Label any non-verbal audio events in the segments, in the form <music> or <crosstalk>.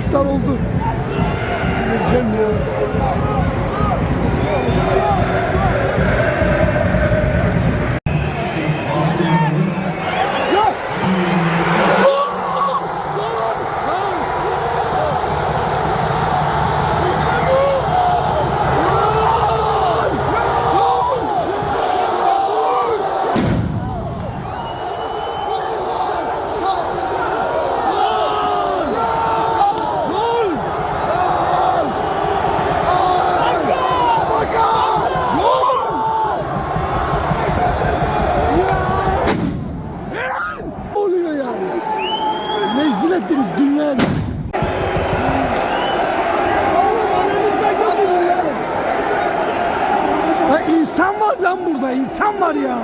iptal oldu. Vereceğim. Ya! Gol! Gol! Gol! İşte bu! Gol! Gol! Gol! Gol! oluyor yani. Rezil ettiniz dünyayı. Ya insan var lan burada, insan var ya.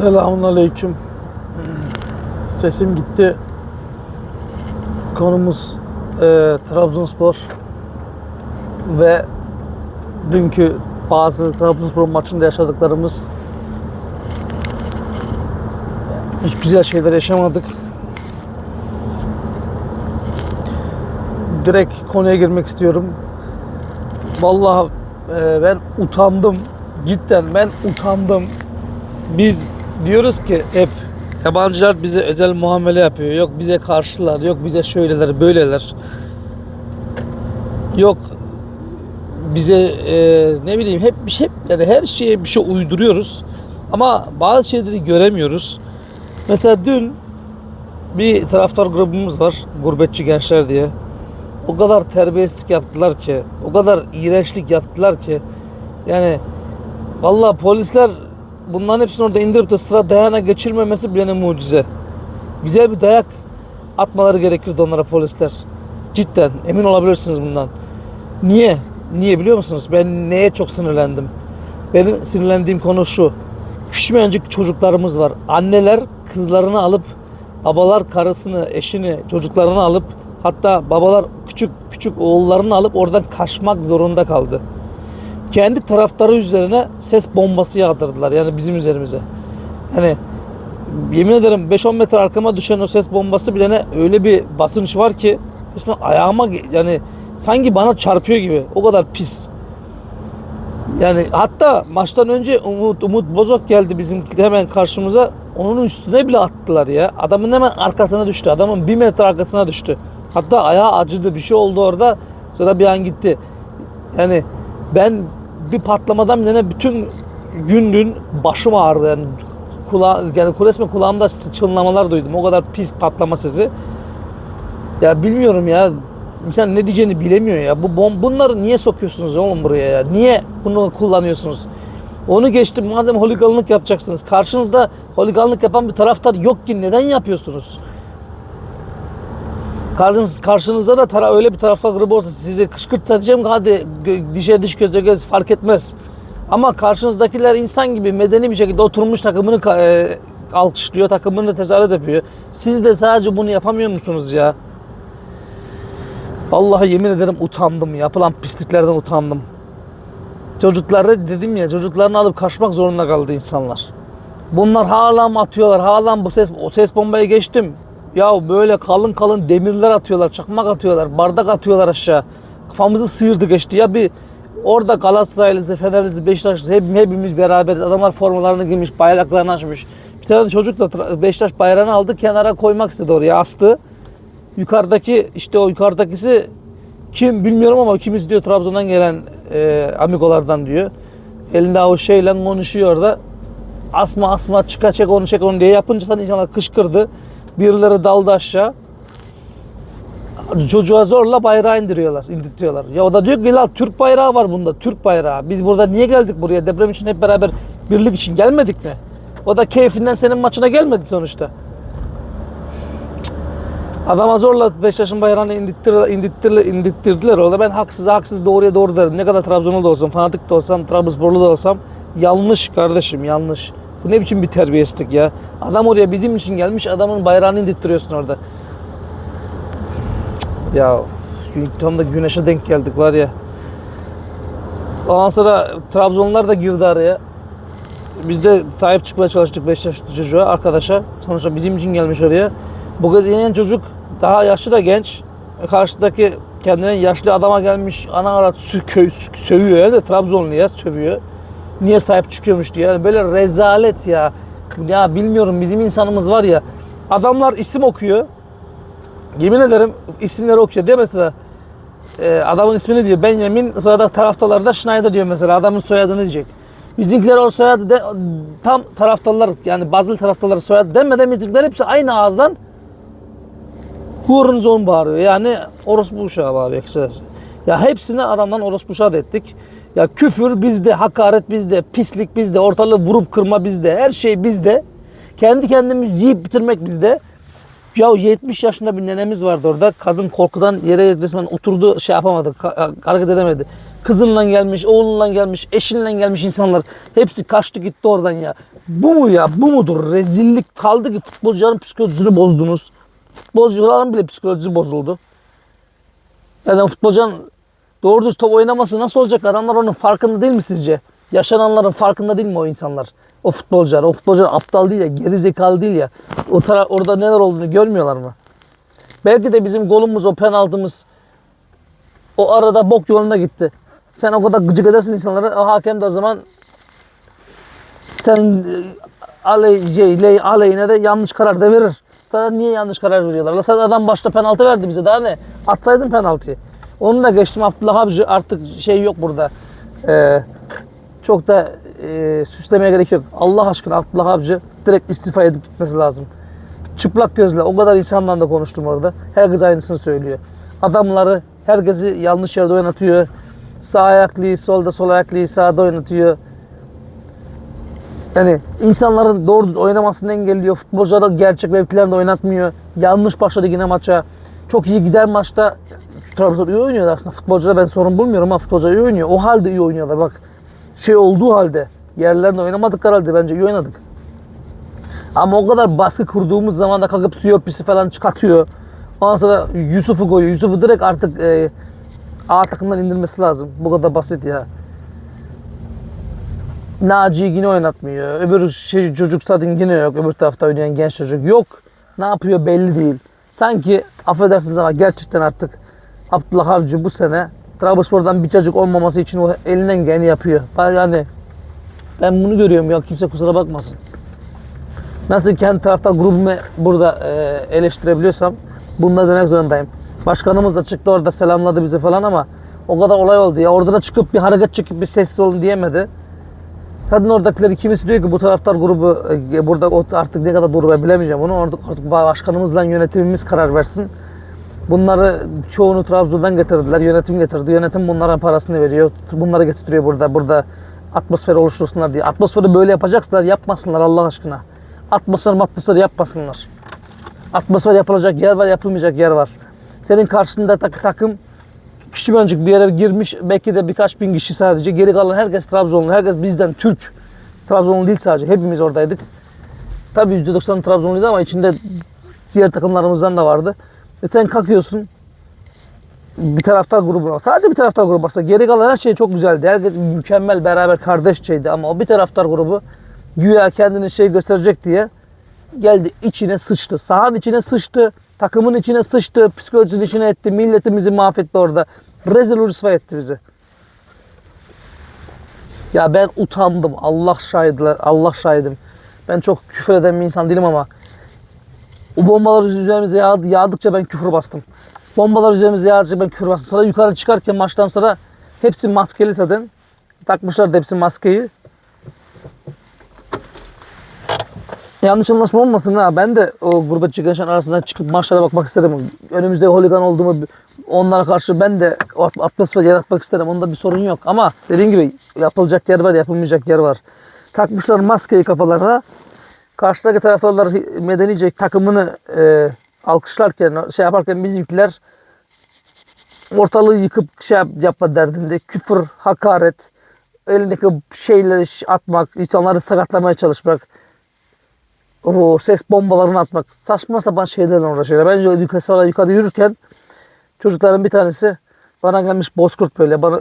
Selamun aleyküm. Sesim gitti. Konumuz e, Trabzonspor ve dünkü bazı Trabzonspor maçında yaşadıklarımız hiç güzel şeyler yaşamadık. Direkt konuya girmek istiyorum. Vallahi e, ben utandım. Cidden ben utandım. Biz diyoruz ki hep yabancılar bize özel muamele yapıyor. Yok bize karşılar, yok bize şöyleler, böyleler. Yok bize e, ne bileyim hep bir şey yani her şeye bir şey uyduruyoruz. Ama bazı şeyleri göremiyoruz. Mesela dün bir taraftar grubumuz var. Gurbetçi gençler diye. O kadar terbiyesizlik yaptılar ki, o kadar iğrençlik yaptılar ki yani vallahi polisler bunların hepsini orada indirip de sıra dayana geçirmemesi bile ne mucize. Güzel bir dayak atmaları gerekirdi onlara polisler. Cidden emin olabilirsiniz bundan. Niye? Niye biliyor musunuz? Ben neye çok sinirlendim? Benim sinirlendiğim konu şu. Küçümencik çocuklarımız var. Anneler kızlarını alıp babalar karısını, eşini, çocuklarını alıp hatta babalar küçük küçük oğullarını alıp oradan kaçmak zorunda kaldı. Kendi taraftarı üzerine ses bombası yağdırdılar yani bizim üzerimize. Hani yemin ederim 5-10 metre arkama düşen o ses bombası bile öyle bir basınç var ki resmen ayağıma yani sanki bana çarpıyor gibi. O kadar pis. Yani hatta maçtan önce Umut Umut Bozok geldi bizim hemen karşımıza. Onun üstüne bile attılar ya. Adamın hemen arkasına düştü. Adamın bir metre arkasına düştü. Hatta ayağı acıdı. Bir şey oldu orada. Sonra bir an gitti. Yani ben bir patlamadan bile bütün gün dün başım ağrıdı. Yani kula yani resmen kulağımda çınlamalar duydum. O kadar pis patlama sesi. Ya bilmiyorum ya. İnsan ne diyeceğini bilemiyor ya. Bu bom bunları niye sokuyorsunuz oğlum buraya ya? Niye bunu kullanıyorsunuz? Onu geçtim madem holiganlık yapacaksınız. Karşınızda holiganlık yapan bir taraftar yok ki neden yapıyorsunuz? Karşınız, karşınızda da tara öyle bir taraftar grubu olsa sizi kışkırtsa diyeceğim hadi dişe diş göze göz fark etmez. Ama karşınızdakiler insan gibi medeni bir şekilde oturmuş takımını e, alkışlıyor, takımını tezahürat yapıyor. Siz de sadece bunu yapamıyor musunuz ya? Vallahi yemin ederim utandım. Yapılan pisliklerden utandım. Çocukları dedim ya çocuklarını alıp kaçmak zorunda kaldı insanlar. Bunlar hala mı atıyorlar? Hala mı bu ses o ses bombayı geçtim. Ya böyle kalın kalın demirler atıyorlar, çakmak atıyorlar, bardak atıyorlar aşağı. Kafamızı sıyırdı geçti. Ya bir orada Galatasaraylısı, Fenerlisi, Beşiktaşlısı hep, hepimiz beraberiz. Adamlar formalarını giymiş, bayraklarını açmış. Bir tane çocuk da Beşiktaş bayrağını aldı, kenara koymak istedi oraya astı. Yukarıdaki işte o yukarıdakisi kim bilmiyorum ama kimisi diyor Trabzon'dan gelen e, amigolardan diyor. Elinde o şeyle konuşuyor orada. Asma asma çıka çek onu çek onu diye yapınca sana insanlar kışkırdı. Birileri daldı aşağı. Çocuğa zorla bayrağı indiriyorlar, indirtiyorlar. Ya o da diyor ki "La Türk bayrağı var bunda, Türk bayrağı. Biz burada niye geldik buraya? Deprem için hep beraber birlik için gelmedik mi? O da keyfinden senin maçına gelmedi sonuçta. Adama zorla Beşiktaş'ın bayrağını indirttirdiler, indirttirdiler, indirttirdiler orada. Ben haksız haksız doğruya doğru derim. Ne kadar Trabzonlu da olsam, fanatik de olsam, Trabzonsporlu da olsam yanlış kardeşim yanlış. Bu ne biçim bir terbiyesizlik ya. Adam oraya bizim için gelmiş adamın bayrağını indirttiriyorsun orada. Ya tam da güneşe denk geldik var ya. Ondan sonra Trabzonlular da girdi araya. Biz de sahip çıkmaya çalıştık Beşiktaşlı çocuğa, arkadaşa. Sonuçta bizim için gelmiş oraya. Bu kez yenen çocuk daha yaşlı da genç. Karşıdaki kendine yaşlı adama gelmiş ana ara köy sövüyor ya da Trabzonluya sövüyor. Niye sahip çıkıyormuş diye. Böyle rezalet ya. Ya bilmiyorum bizim insanımız var ya. Adamlar isim okuyor. Yemin ederim isimleri okuyor diye mesela e, adamın ismini diyor Benjamin sonra da taraftarlar da Schneider diyor mesela adamın soyadını diyecek. Bizimkiler o soyadı de, tam taraftarlar yani bazı taraftarları soyadı demeden bizimkiler hepsi aynı ağızdan Hurun bağırıyor. Yani orospu uşağı bağırıyor kısacası. Ya hepsini adamdan orospu uşağı ettik. Ya küfür bizde, hakaret bizde, pislik bizde, ortalığı vurup kırma bizde, her şey bizde. Kendi kendimizi yiyip bitirmek bizde. Ya 70 yaşında bir nenemiz vardı orada. Kadın korkudan yere resmen oturdu şey yapamadı. hareket edemedi. Kızınla gelmiş, oğlunla gelmiş, eşinle gelmiş insanlar. Hepsi kaçtı gitti oradan ya. Bu mu ya? Bu mudur? Rezillik kaldı ki futbolcuların psikolojisini bozdunuz. Futbolcuların bile psikolojisi bozuldu. Yani futbolcunun doğru düz top oynaması nasıl olacak? Adamlar onun farkında değil mi sizce? Yaşananların farkında değil mi o insanlar? O futbolcular. O futbolcular aptal değil ya, geri zekalı değil ya. O tara orada neler olduğunu görmüyorlar mı? Belki de bizim golümüz, o penaltımız o arada bok yoluna gitti. Sen o kadar gıcık edersin insanlara. O hakem de o zaman senin e, aley, şey, de yanlış karar da verir. Sana niye yanlış karar veriyorlar? La sen adam başta penaltı verdi bize daha ne? Atsaydın penaltıyı. Onu da geçtim Abdullah Avcı artık şey yok burada. Ee, çok da e, süslemeye gerek yok. Allah aşkına Abdullah Avcı direkt istifa edip gitmesi lazım. Çıplak gözle o kadar insanla da konuştum orada. Herkes aynısını söylüyor. Adamları herkesi yanlış yerde oynatıyor. Sağ ayaklıyı solda sol ayaklıyı sağda oynatıyor. Yani insanların doğru düz oynamasını engelliyor. Futbolcular da gerçek mevkilerinde oynatmıyor. Yanlış başladı yine maça. Çok iyi gider maçta. Trabzon iyi oynuyor aslında. Futbolcular ben sorun bulmuyorum ama futbolcular iyi oynuyor. O halde iyi oynuyorlar bak. Şey olduğu halde. Yerlerinde oynamadık halde bence iyi oynadık. Ama o kadar baskı kurduğumuz zaman da kalkıp Siyopisi falan çıkartıyor. Ondan sonra Yusuf'u koyuyor. Yusuf'u direkt artık e, A takımdan indirmesi lazım. Bu kadar basit ya. Naci'yi yine oynatmıyor. Öbür şey, çocuk zaten yine yok. Öbür tarafta oynayan genç çocuk yok. Ne yapıyor belli değil. Sanki affedersiniz ama gerçekten artık Abdullah Avcı bu sene Trabzonspor'dan bir çocuk olmaması için o elinden geleni yapıyor. Ben Yani ben bunu görüyorum ya kimse kusura bakmasın. Nasıl kendi taraftar grubumu burada e, eleştirebiliyorsam bunu demek zorundayım. Başkanımız da çıktı orada selamladı bizi falan ama o kadar olay oldu ya. Orada da çıkıp bir hareket çekip bir sessiz olun diyemedi. Kadın oradakileri kimisi diyor ki bu taraftar grubu e, burada artık ne kadar doğru ben bilemeyeceğim onu. Orada artık başkanımızla yönetimimiz karar versin. Bunları çoğunu Trabzon'dan getirdiler. Yönetim getirdi. Yönetim bunların parasını veriyor. Bunları getiriyor burada. Burada atmosfer oluştursunlar diye. Atmosferi böyle yapacaksalar yapmasınlar Allah aşkına. Atmosfer atmosfer yapmasınlar. Atmosfer yapılacak yer var, yapılmayacak yer var. Senin karşında tak- takım küçücük bir yere girmiş. Belki de birkaç bin kişi sadece. Geri kalan herkes Trabzonlu. Herkes bizden Türk. Trabzonlu değil sadece. Hepimiz oradaydık. Tabii %90 Trabzonluydu ama içinde diğer takımlarımızdan da vardı. E sen kalkıyorsun. bir taraftar grubu var. Sadece bir taraftar grubu varsa geri kalan her şey çok güzeldi. Herkes mükemmel beraber kardeşçeydi ama o bir taraftar grubu güya kendini şey gösterecek diye geldi içine sıçtı. Sahanın içine sıçtı. Takımın içine sıçtı. Psikolojinin içine etti. Milletimizi mahvetti orada. Rezil rüsva etti bizi. Ya ben utandım. Allah şahitler. Allah şahidim. Ben çok küfür eden bir insan değilim ama o bombalar üzerimize yağdı, yağdıkça ben küfür bastım. Bombalar üzerimize yağdıkça ben küfür bastım. Sonra yukarı çıkarken maçtan sonra hepsi maskeli zaten. Takmışlar da hepsi maskeyi. Yanlış anlaşma olmasın ha. Ben de o gurbetçi gençlerin arasından çıkıp maçlara bakmak isterim. Önümüzde holigan olduğumu onlara karşı ben de o at- atmosfer yaratmak isterim. Onda bir sorun yok. Ama dediğim gibi yapılacak yer var, yapılmayacak yer var. Takmışlar maskeyi kafalarına. Karşıdaki taraftarlar medenice takımını e, alkışlarken, şey yaparken bizimkiler ortalığı yıkıp şey yap, yapma derdinde. Küfür, hakaret, elindeki şeyleri atmak, insanları sakatlamaya çalışmak o ses bombalarını atmak saçma sapan şeylerle uğraşıyorlar. Bence yukarı yukarı yürürken çocukların bir tanesi bana gelmiş bozkurt böyle bana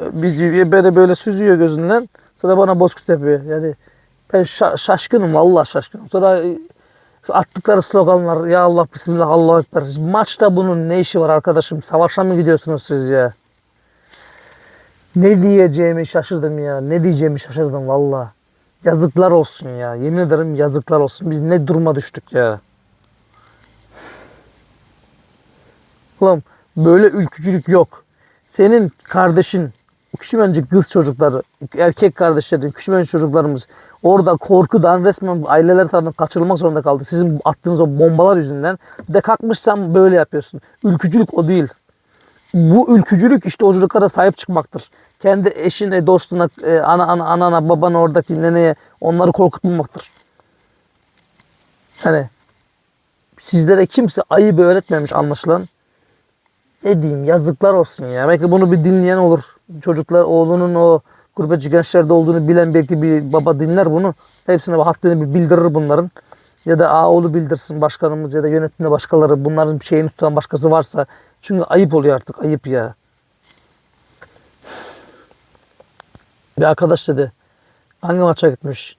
böyle böyle süzüyor gözünden sonra bana bozkurt yapıyor. Yani ben şa- şaşkınım vallahi şaşkınım. Sonra e, attıkları sloganlar ya Allah bismillah Allahu ekber. Maçta bunun ne işi var arkadaşım? Savaşa mı gidiyorsunuz siz ya? Ne diyeceğimi şaşırdım ya. Ne diyeceğimi şaşırdım vallahi. Yazıklar olsun ya. Yemin ederim yazıklar olsun. Biz ne duruma düştük ya. Ulan böyle ülkücülük yok. Senin kardeşin, küçümencik kız çocukları, erkek kardeşlerin, küçümencik çocuklarımız orada korkudan resmen aileler tarafından kaçırılmak zorunda kaldı. Sizin attığınız o bombalar yüzünden. Bir de kalkmışsan böyle yapıyorsun. Ülkücülük o değil. Bu ülkücülük işte o çocuklara sahip çıkmaktır. Kendi eşine, dostuna, e, ana, ana, anana, babana, oradaki neneye onları korkutmamaktır. Hani sizlere kimse ayıbı öğretmemiş anlaşılan. Ne diyeyim yazıklar olsun ya. Belki bunu bir dinleyen olur. Çocuklar oğlunun o gurbetçi gençlerde olduğunu bilen belki bir baba dinler bunu. Hepsine haddini bir bildirir bunların. Ya da aa oğlu bildirsin başkanımız ya da yönetimde başkaları bunların şeyini tutan başkası varsa. Çünkü ayıp oluyor artık ayıp ya. Bir arkadaş dedi hangi maça gitmiş?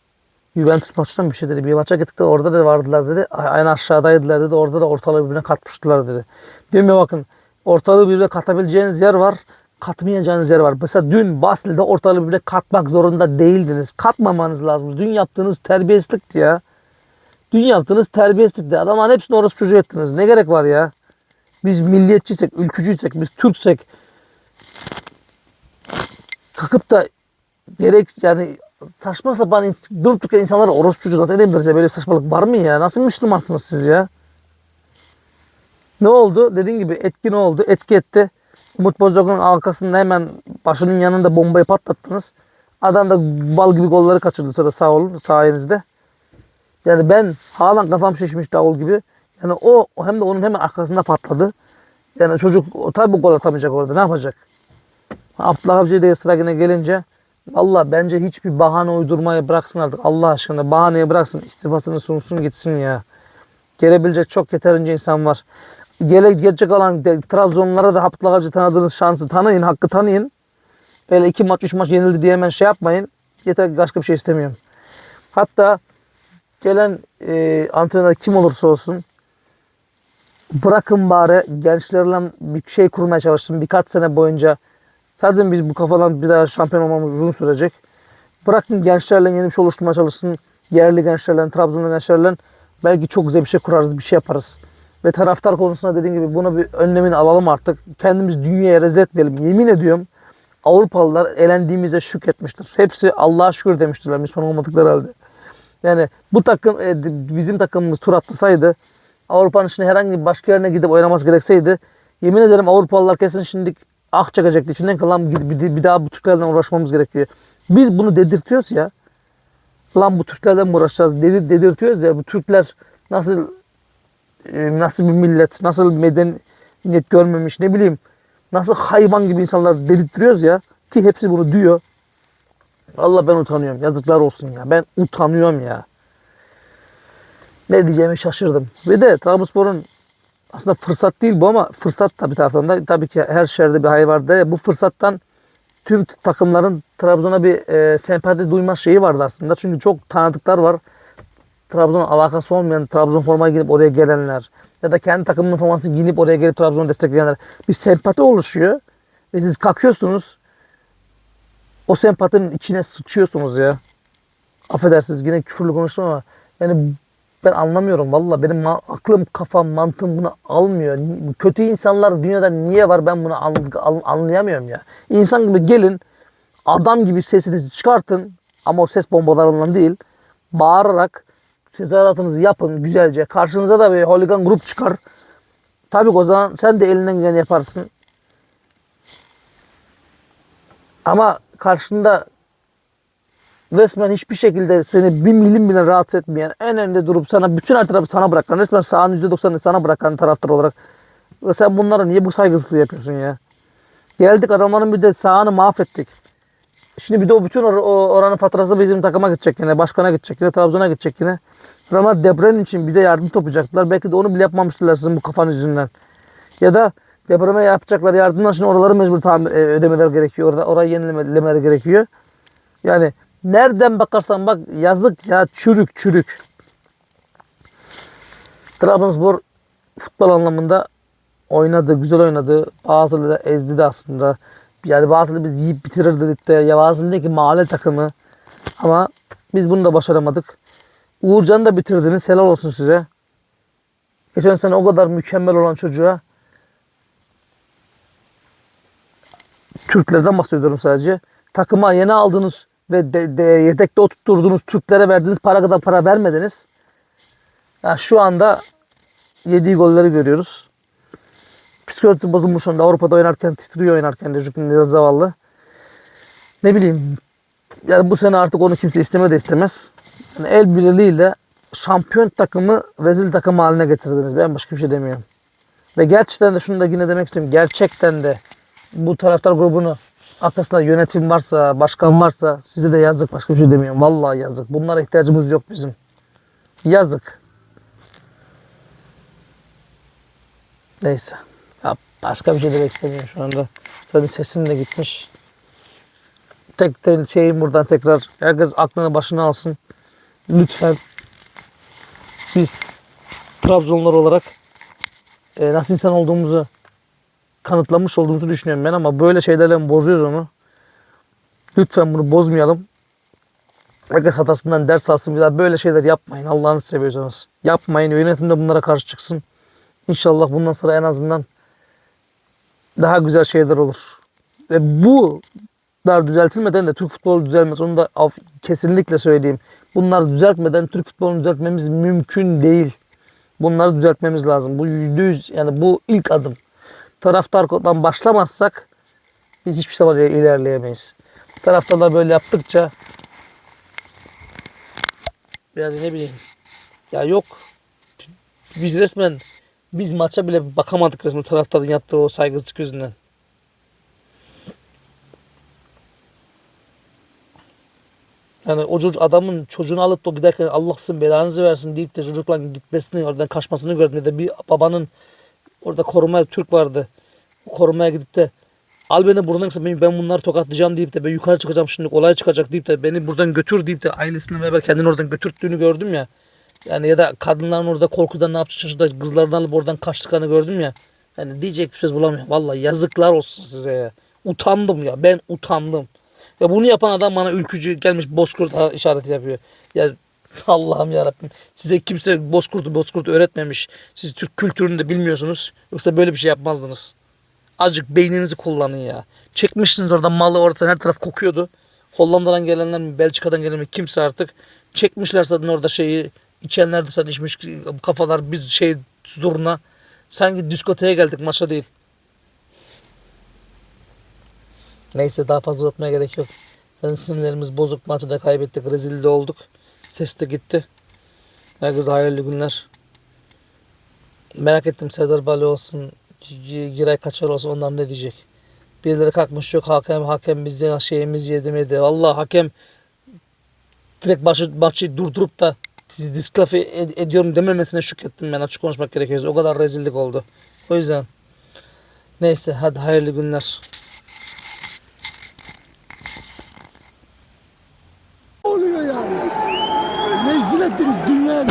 Juventus maçından bir şey dedi. Bir maça gittik de orada da vardılar dedi. Aynı aşağıdaydılar dedi. Orada da ortalığı birbirine katmıştılar dedi. Diyorum ya bakın ortalığı birbirine katabileceğiniz yer var. Katmayacağınız yer var. Mesela dün Basil'de ortalığı birbirine katmak zorunda değildiniz. Katmamanız lazım. Dün yaptığınız terbiyesizlikti ya. Dün yaptığınız terbiyesizlikti. Adamların hepsini orası çocuğu ettiniz. Ne gerek var ya? Biz milliyetçiysek, ülkücüysek, biz Türksek kalkıp da gerek yani saçma sapan durup dururken insanlara orospucu nasıl edebiliriz ya? Böyle bir saçmalık var mı ya? Nasıl Müslümansınız siz ya? Ne oldu? Dediğin gibi etki ne oldu? Etki etti. Umut Bozdağ'ın arkasında hemen başının yanında bombayı patlattınız. Adam da bal gibi golları kaçırdı sonra sağ olun sayenizde. Yani ben halen kafam şişmiş davul gibi. Yani o hem de onun hemen arkasında patladı. Yani çocuk tabi gol atamayacak orada. Ne yapacak? Abdullah Avcı'ya da sıra yine gelince Valla bence hiçbir bahane uydurmayı bıraksın artık. Allah aşkına bahaneye bıraksın. istifasını sunsun gitsin ya. Gelebilecek çok yeterince insan var. Gele, gelecek olan Trabzonlara da Avcı tanıdığınız şansı tanıyın. Hakkı tanıyın. Öyle iki maç üç maç yenildi diye hemen şey yapmayın. Yeter ki başka bir şey istemiyorum. Hatta gelen e, antrenör kim olursa olsun bırakın bari gençlerle bir şey kurmaya çalışsın birkaç sene boyunca. Zaten biz bu kafadan bir daha şampiyon olmamız uzun sürecek. Bırakın gençlerle yeni bir şey oluşturmaya çalışsın. Yerli gençlerle, Trabzonlu gençlerle belki çok güzel bir şey kurarız, bir şey yaparız. Ve taraftar konusunda dediğim gibi buna bir önlemini alalım artık. Kendimiz dünyaya rezil etmeyelim. Yemin ediyorum Avrupalılar elendiğimize şükretmiştir. Hepsi Allah'a şükür demiştirler Müslüman olmadıkları halde. Yani bu takım e, bizim takımımız tur atlasaydı Avrupa'nın içinde herhangi bir başka yerine gidip oynaması gerekseydi yemin ederim Avrupalılar kesin şimdi ah çakacaktı. İçinden kalan bir, daha bu Türklerden uğraşmamız gerekiyor. Biz bunu dedirtiyoruz ya. Lan bu Türklerden mi uğraşacağız? Dedir, dedirtiyoruz ya. Bu Türkler nasıl nasıl bir millet, nasıl medeniyet görmemiş ne bileyim. Nasıl hayvan gibi insanlar dedirtiyoruz ya. Ki hepsi bunu diyor. Allah ben utanıyorum. Yazıklar olsun ya. Ben utanıyorum ya. Ne diyeceğimi şaşırdım. Ve de Trabzonspor'un aslında fırsat değil bu ama fırsat tabii taraftan da tabii ki her şerde bir hayır vardır. ya. Bu fırsattan tüm takımların Trabzon'a bir e, sempati duyma şeyi vardı aslında. Çünkü çok tanıdıklar var. Trabzon'a alakası olmayan, Trabzon formayı giyip oraya gelenler ya da kendi takımının formasını giyinip oraya gelip Trabzon'u destekleyenler bir sempati oluşuyor ve siz kalkıyorsunuz o sempatinin içine sıçıyorsunuz ya. Affedersiniz yine küfürlü konuştum ama yani ben anlamıyorum valla benim aklım kafam mantığım bunu almıyor. Kötü insanlar dünyada niye var ben bunu an- an- anlayamıyorum ya. İnsan gibi gelin adam gibi sesinizi çıkartın ama o ses bombalarından değil bağırarak tezahüratınızı yapın güzelce. Karşınıza da bir holigan grup çıkar. Tabii o zaman sen de elinden geleni yaparsın. Ama karşında resmen hiçbir şekilde seni bir milim bile rahatsız etmeyen, en önde durup sana bütün her tarafı sana bırakan, resmen sahanın %90'ını sana bırakan taraftar olarak ve sen bunlara niye bu saygısızlığı yapıyorsun ya? Geldik adamların bir de sahanı mahvettik. Şimdi bir de o bütün or- oranın faturası bizim takıma gidecek yine, başkana gidecek yine, Trabzon'a gidecek yine. Ama deprem için bize yardım toplayacaklar. Belki de onu bile yapmamıştılar sizin bu kafanız yüzünden. Ya da depreme yapacaklar yardımdan şimdi oraları mecbur tamir, e, ödemeler gerekiyor. Orada orayı yenilemeler gerekiyor. Yani nereden bakarsan bak yazık ya çürük çürük. Trabzonspor futbol anlamında oynadı, güzel oynadı. Bazıları da ezdi de aslında. Yani bazıları biz yiyip bitirir dedik de. Ya bazıları ki mahalle takımı. Ama biz bunu da başaramadık. Uğurcan'ı da bitirdiniz. Helal olsun size. Geçen sene o kadar mükemmel olan çocuğa Türklerden bahsediyorum sadece. Takıma yeni aldığınız ve de, de, yedekte oturtturduğunuz Türklere verdiğiniz para kadar para vermediniz. Ya şu anda yediği golleri görüyoruz. Psikolojisi bozulmuş onda. Avrupa'da oynarken titriyor oynarken de çünkü zavallı. Ne bileyim. Yani bu sene artık onu kimse isteme de istemez. Yani el birliğiyle şampiyon takımı rezil takım haline getirdiniz. Ben başka bir şey demiyorum. Ve gerçekten de şunu da yine demek istiyorum. Gerçekten de bu taraftar grubunu arkasında yönetim varsa, başkan varsa size de yazık. Başka bir şey demiyorum. Vallahi yazık. Bunlara ihtiyacımız yok bizim. Yazık. Neyse. Başka bir şey demek istemiyorum şu anda. Zaten sesim de gitmiş. Tek de şeyim buradan tekrar herkes aklını başına alsın. Lütfen biz Trabzonlular olarak e, nasıl insan olduğumuzu kanıtlamış olduğumuzu düşünüyorum ben ama böyle şeylerle bozuyoruz onu. Lütfen bunu bozmayalım. Herkes hatasından ders alsın. Bir daha böyle şeyler yapmayın. Allah'ını seviyorsanız. Yapmayın. Yönetim de bunlara karşı çıksın. İnşallah bundan sonra en azından daha güzel şeyler olur. Ve bu bunlar düzeltilmeden de Türk futbolu düzelmez. Onu da kesinlikle söyleyeyim. Bunlar düzeltmeden Türk futbolunu düzeltmemiz mümkün değil. Bunları düzeltmemiz lazım. Bu yüzde yüz yani bu ilk adım. Taraftardan başlamazsak biz hiçbir zaman ilerleyemeyiz. Taraftarlar böyle yaptıkça yani ne bileyim ya yok biz resmen biz maça bile bakamadık resmen taraftarın yaptığı o saygısızlık yüzünden. Yani o çocuk adamın çocuğunu alıp da giderken Allah sizin belanızı versin deyip de çocukla gitmesini oradan kaçmasını gördüm. Ya da bir babanın orada korumaya Türk vardı. Korumaya gidip de al beni buradan kısa ben bunları tokatlayacağım deyip de ben yukarı çıkacağım şimdi olay çıkacak deyip de beni buradan götür deyip de ailesiyle beraber kendini oradan götürttüğünü gördüm ya. Yani ya da kadınların orada korkudan ne yaptı şaşırdı kızlarını alıp oradan kaçtıklarını gördüm ya. Yani diyecek bir söz bulamıyorum. Vallahi yazıklar olsun size ya. Utandım ya. Ben utandım. Ya bunu yapan adam bana ülkücü gelmiş bozkurt işareti yapıyor. Ya <laughs> Allah'ım yarabbim. Size kimse bozkurtu bozkurtu öğretmemiş. Siz Türk kültürünü de bilmiyorsunuz. Yoksa böyle bir şey yapmazdınız. Azıcık beyninizi kullanın ya. Çekmişsiniz orada malı orada her taraf kokuyordu. Hollanda'dan gelenler mi Belçika'dan gelen mi kimse artık. Çekmişler zaten orada şeyi. İçenler de içmiş kafalar bir şey zurna. Sanki diskoteye geldik maça değil. Neyse daha fazla uzatmaya gerek yok. Zaten sinirlerimiz bozuk. Maçı da kaybettik. Rezil de olduk. Ses de gitti. Herkese hayırlı günler. Merak ettim Serdar Bali olsun. Giray Kaçar olsun onlar ne diyecek. Birileri kalkmış yok hakem hakem bize şeyimiz yedi miydi. Valla hakem direkt başı, maçı durdurup da sizi diskalifiye ed- ediyorum dememesine şükrettim ben açık konuşmak gerekiyorsa. O kadar rezillik oldu. O yüzden neyse hadi hayırlı günler. oluyor yani? Rezil ettiniz dünyayı.